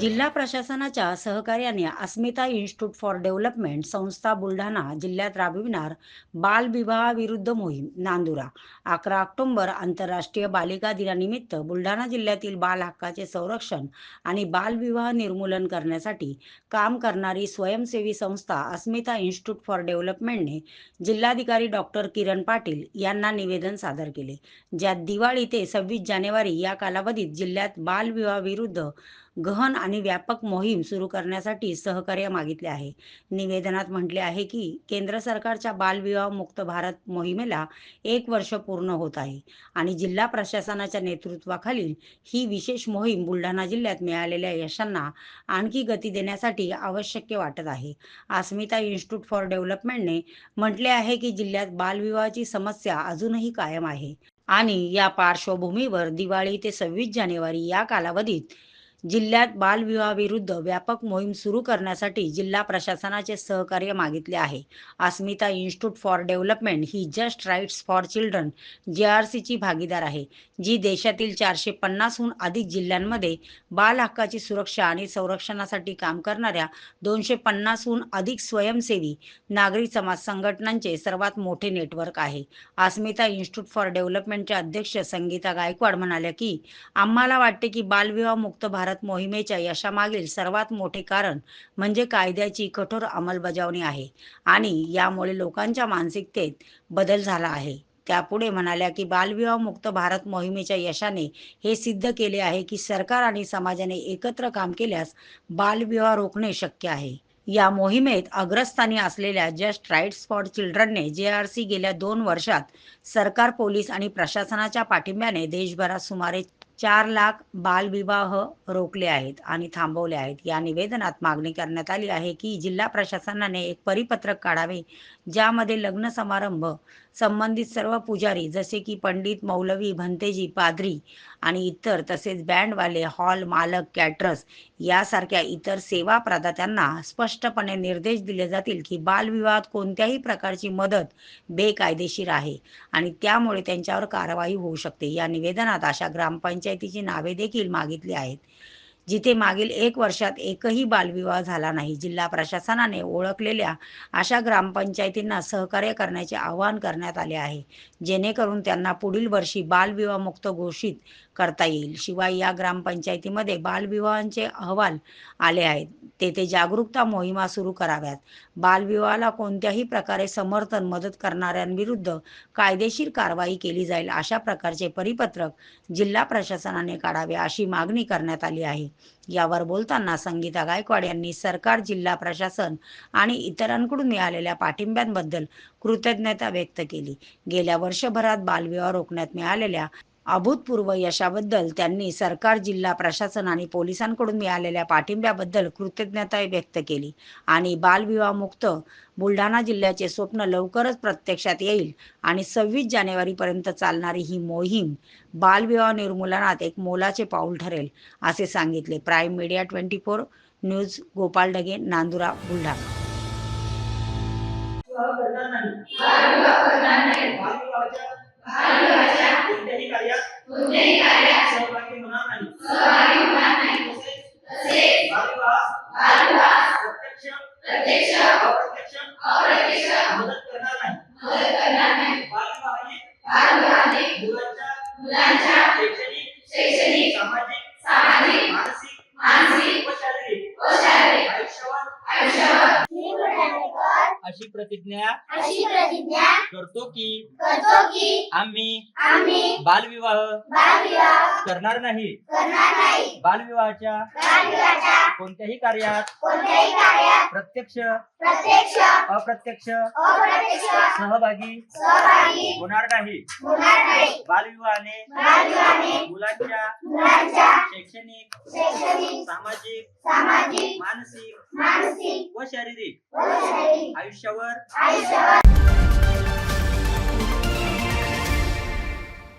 जिल्हा प्रशासनाच्या सहकार्याने अस्मिता इन्स्टिट्यूट फॉर डेव्हलपमेंट संस्था बुलढाणा जिल्ह्यात राबविणार बालविवाहाविरुद्ध मोहीम नांदुरा. अकरा ऑक्टोंबर आंतरराष्ट्रीय बालिका दिनानिमित्त बुलढाणा जिल्ह्यातील बाल हक्काचे संरक्षण आणि बालविवाह निर्मूलन करण्यासाठी काम करणारी स्वयंसेवी संस्था अस्मिता इन्स्टिट्यूट फॉर डेव्हलपमेंटने जिल्हाधिकारी डॉक्टर किरण पाटील यांना निवेदन सादर केले. ज्यात दिवाळी ते सव्वीस जानेवारी या कालावधीत जिल्ह्यात बालविवाहाविरुद्ध गहन आणि व्यापक मोहीम सुरू करण्यासाठी सहकार्य मागितले आहे. निवेदनात म्हटले आहे की केंद्र सरकारच्या बालविवाह मुक्त भारत मोहिमेला एक वर्ष पूर्ण होत आहे आणि जिल्हा प्रशासनाच्या नेतृत्वाखालील ही विशेष मोहीम बुलढाणा जिल्ह्यात मिळालेल्या यशांना आणखी गती देण्यासाठी आवश्यक वाटत आहे. अस्मिता इन्स्टिट्यूट फॉर डेव्हलपमेंटने म्हटले आहे की जिल्ह्यात बालविवाहाची समस्या अजूनही कायम आहे आणि या पार्श्वभूमीवर दिवाळी ते सव्वीस जानेवारी या कालावधीत जिल्ह्यात बालविवाहाविरुद्ध व्यापक मोहीम सुरू करण्यासाठी जिल्हा प्रशासनाचे सहकार्य मागितले आहे. Asmita institute for development he just rights for children J R सीची भागीदार आहे जी देशातील चारशे पन्नासहून अधिक जिल्ह्यांमध्ये बाल हक्काची सुरक्षा आणि संरक्षणासाठी काम करणाऱ्या दोनशे पन्नासहून अधिक स्वयंसेवी नागरी समाज संघटनांचे सर्वात मोठे नेटवर्क आहे. अस्मिता इन्स्टिट्यूट फॉर डेव्हलपमेंटचे अध्यक्ष संगीता गायकवाड म्हणाल्या की आम्हाला वाटते की बालविवाह मुक्त भारत भारत मोहिमेच्या यशामागील सर्वात मोठे कारण म्हणजे कायद्याची कठोर अंमलबजावणी आहे आणि यामुळे लोकांच्या मानसिकतेत बदल झाला आहे. त्यापुढे म्हणाल्या की बालविवाह मुक्त भारत मोहिमेच्या यशाने हे सिद्ध केले आहे की सरकार आणि समाजाने एकत्र काम केल्यास बालविवाह रोखणे शक्य आहे. या मोहिमेत अग्रस्थानी असलेल्या जस्ट राईट्स फॉर चिल्ड्रनने जे आर सी गेल्या दोन वर्षात सरकार पोलीस आणि प्रशासनाच्या पाठिंब्याने देशभरात सुमारे चार लाख बालविवाह रोखले आहेत आणि थांबवले आहेत. या निवेदनात मागणी करण्यात आली आहे की जिल्हा प्रशासनाने एक परिपत्रक काढावे ज्यामध्ये लग्न समारंभ संबंधित सर्व पुजारी जसे की पंडित मौलवी भंतेजी पादरी आणि इतर तसेच बँडवाले हॉल मालक कॅटरस यासारख्या इतर सेवा प्रदात्यांना स्पष्टपणे निर्देश दिले जातील की बालविवाहात कोणत्याही प्रकारची मदत बेकायदेशीर आहे आणि त्यामुळे त्यांच्यावर कारवाई होऊ शकते. या निवेदनात अशा ग्रामपंचायतीची नावे देखील मागितली आहेत. जिथे मागील एक वर्षात एकही बालविवाह झाला नाही. जिल्हा प्रशासनाने ओळखलेल्या अशा ग्रामपंचायतींना सहकार्य करण्याचे आवाहन करण्यात आले आहे. जेणेकरून त्यांना पुढील वर्षी बालविवाह मुक्त घोषित करता येईल. शिवाय या ग्रामपंचायतीमध्ये बालविवाहांचे अहवाल आले आहेत. तेथे जागरूकता मोहिमा सुरू कराव्यात. बालविवाहाला कोणत्याही प्रकारे समर्थन मदत करणाऱ्यांविरुद्ध कायदेशीर कारवाई केली जाईल अशा प्रकारचे परिपत्रक जिल्हा प्रशासनाने काढावे अशी मागणी करण्यात आली आहे. यावर बोलताना संगीता गायकवाड यांनी सरकार जिल्हा प्रशासन आणि इतरांकडून मिळालेल्या पाठिंब्यांबद्दल कृतज्ञता व्यक्त केली. गेल्या वर्षभरात बालविवाह रोखण्यात मिळालेल्या अभूतपूर्व यशाबद्दल त्यांनी सरकार जिल्हा प्रशासन आणि पोलिसांकडून मिळालेल्या पाठिंब्याबद्दल कृतज्ञता व्यक्त केली आणि बालविवाह मुक्त बुलढाणा जिल्ह्याचे स्वप्न लवकरच प्रत्यक्षात येईल आणि सव्वीस जानेवारीपर्यंत चालणारी ही मोहीम बालविवाह निर्मूलनात एक मोलाचे पाऊल ठरेल असे सांगितले. Prime media twenty four news Gopal Dage Nandura Buldhana. करणार नाही बालविवाहाच्या कोणत्याही कार्यात सहभागी होणार नाही तसेच बालविवाहास प्रत्यक्ष अप्रत्यक्ष मदत करणार नाही बालविवाह ही मुलांच्या शैक्षणिक सामाजिक मानसिक व शारीरिक आयुष्यावर अशी प्रतिज्ञा अशी प्रतिज्ञा करतो की करतो की आम्ही आम्ही बालविवाह बालविवाह करणार नाही. करणार नाही. बालविवाहाच्या बालविवाहाच्या कोणत्याही कार्यात कोणत्याही कार्यात प्रत्यक्ष प्रत्यक्ष अप्रत्यक्ष अप्रत्यक्ष सहभागी सहभागी होणार नाही. होणार नाही. बालविवाहाने बालविवाहाने मुलांच्या मुलांच्या शैक्षणिक शैक्षणिक सामाजिक सामाजिक व शारीरिक व शारीरिक आयुष्यावर आयुष्यावर